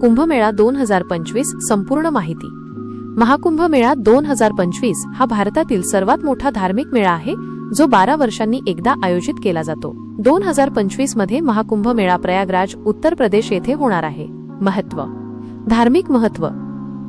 कुंभमेळा दोन हजार पंचवीस संपूर्ण माहिती. महाकुंभ मेळा दोन हजार पंचवीस हा भारतातील सर्वात मोठा धार्मिक मेळा आहे जो बारा वर्षांनी एकदा आयोजित केला जातो. दोन हजार पंचवीसमध्ये महाकुंभ मेळा प्रयागराज उत्तर प्रदेश येथे होणार आहे. महत्त्व. धार्मिक महत्त्व.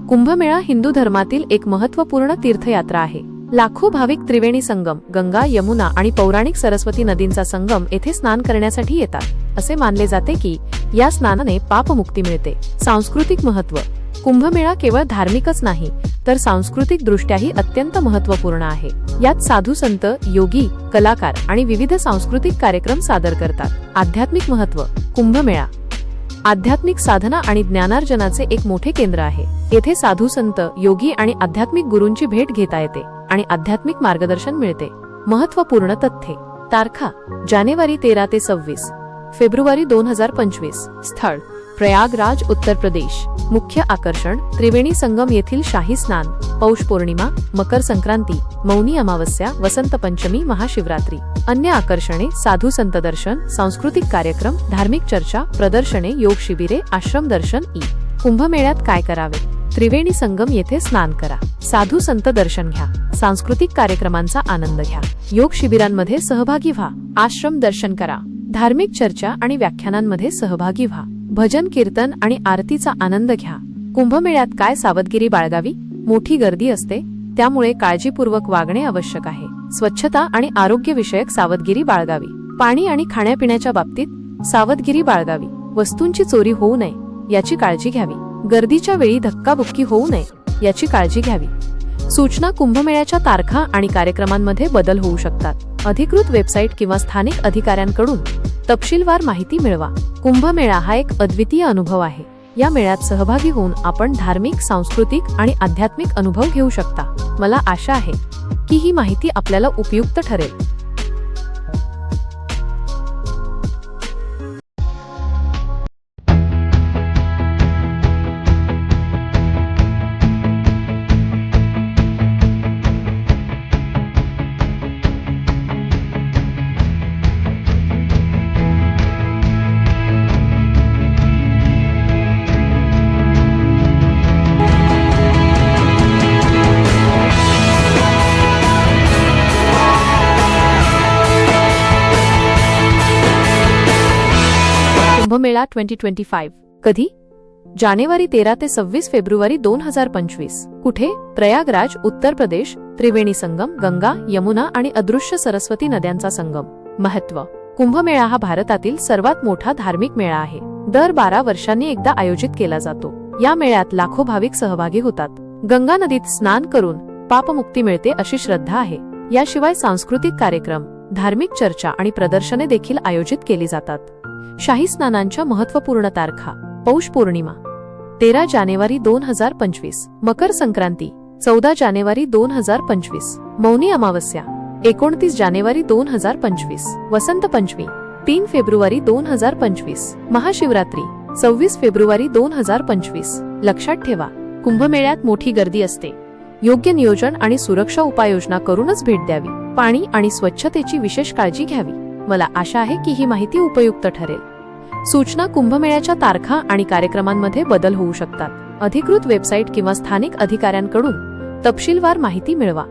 कुंभमेळा हिंदू धर्मातील एक महत्त्वपूर्ण तीर्थयात्रा आहे. लाखो भाविक त्रिवेणी संगम गंगा यमुना आणि पौराणिक सरस्वती नदींचा संगम येथे स्नान करण्यासाठी येतात. असे मानले जाते की या स्नानाने पापमुक्ती मिळते. सांस्कृतिक महत्त्व. कुंभमेळा केवळ धार्मिकच नाही तर सांस्कृतिक दृष्ट्याही अत्यंत महत्त्वपूर्ण आहे. यात साधू संत योगी कलाकार आणि विविध सांस्कृतिक कार्यक्रम सादर करतात. आध्यात्मिक महत्त्व कुंभमेळा. आध्यात्मिक साधना आणि ज्ञानार्जनाचे एक मोठे केंद्र आहे. येथे साधू संत योगी आणि आध्यात्मिक गुरूंची भेट घेता येते. आणि आध्यात्मिक मार्गदर्शन मिळते. महत्त्वपूर्ण तथ्ये. तारखा जानेवारी तेरा ते सव्वीस. फेब्रुवारी दोन हजार पंचवीस. स्थळ प्रयागराज उत्तर प्रदेश. मुख्य आकर्षण त्रिवेणी संगम येथील शाही स्नान पौष पौर्णिमा मकर संक्रांती मौनी अमावस्या वसंत पंचमी महाशिवरात्री. अन्य आकर्षणे साधू संत दर्शन सांस्कृतिक कार्यक्रम धार्मिक चर्चा प्रदर्शने योग शिबिरे आश्रम दर्शन ई. कुंभमेळ्यात काय करावे? त्रिवेणी संगम येथे स्नान करा. साधू संत दर्शन घ्या. सांस्कृतिक कार्यक्रमांचा आनंद घ्या. योग शिबिरांमध्ये सहभागी व्हा. आश्रम दर्शन करा. धार्मिक चर्चा आणि व्याख्यानांमध्ये सहभागी व्हा. भजन कीर्तन आणि आरतीचा आनंद घ्या. कुंभमेळ्यात काय सावधगिरी बाळगावी? मोठी गर्दी असते. त्यामुळे काळजीपूर्वक वागणे आवश्यक आहे. स्वच्छता आणि आरोग्य विषयक सावधगिरी बाळगावी. पाणी आणि खाण्यापिण्याच्या बाबतीत सावधगिरी बाळगावी. वस्तूंची चोरी होऊ नये. याची काळजी घ्यावी. गर्दीच्या वेळी धक्काबुक्की होऊ नये याची काळजी घ्यावी. सूचना कुंभमेळ्याच्या तारखा आणि कार्यक्रमांमध्ये बदल होऊ शकतात. अधिकृत वेबसाईट किंवा स्थानिक अधिकाऱ्यांकडून तपशीलवार माहिती मिळवा. कुंभमेळा हा एक अद्वितीय अनुभव आहे. या मेळ्यात सहभागी होऊन आपण धार्मिक सांस्कृतिक आणि आध्यात्मिक अनुभव घेऊ शकता. मला आशा आहे की ही माहिती आपल्याला उपयुक्त ठरेल. कुंभमेळा ट्वेंटी ट्वेंटी फाईव्ह कधी? जानेवारी तेरा ते सव्वीस फेब्रुवारी दोन हजार पंचवीस. कुठे? प्रयागराज उत्तर प्रदेश त्रिवेणी संगम गंगा यमुना आणि अदृश्य सरस्वती नद्यांचा संगम. महत्त्व. कुंभमेळा हा भारतातील सर्वात मोठा धार्मिक मेळा आहे. दर बारा वर्षांनी एकदा आयोजित केला जातो. या मेळ्यात लाखो भाविक सहभागी होतात. गंगा नदीत स्नान करून पापमुक्ती मिळते अशी श्रद्धा आहे. याशिवाय सांस्कृतिक कार्यक्रम धार्मिक चर्चा आणि प्रदर्शने देखील आयोजित केली जातात. शाही स्नानांच्या महत्त्वपूर्ण तारखा. पौष पौर्णिमा. तेरा जानेवारी दोन हजार पंचवीस. मकर संक्रांती. चौदा जानेवारी दोन हजार पंचवीस. मौनी अमावस्या. एकोणतीस जानेवारी दोन हजार पंचवीस. वसंत पंचमी. तीन फेब्रुवारी दोन हजार पंचवीस. महाशिवरात्री. सव्वीस फेब्रुवारी दोन हजार पंचवीस. लक्षात ठेवा कुंभमेळ्यात मोठी गर्दी असते. योग्य नियोजन आणि सुरक्षा उपाययोजना करूनच भेट द्यावी. पाणी आणि स्वच्छतेची विशेष काळजी घ्यावी. मला आशा आहे की ही माहिती उपयुक्त ठरेल. सूचना कुंभमेळ्याच्या तारखा आणि कार्यक्रमांमध्ये बदल होऊ शकतात. अधिकृत वेबसाईट किंवा स्थानिक अधिकाऱ्यांकडून तपशीलवार माहिती मिळवा.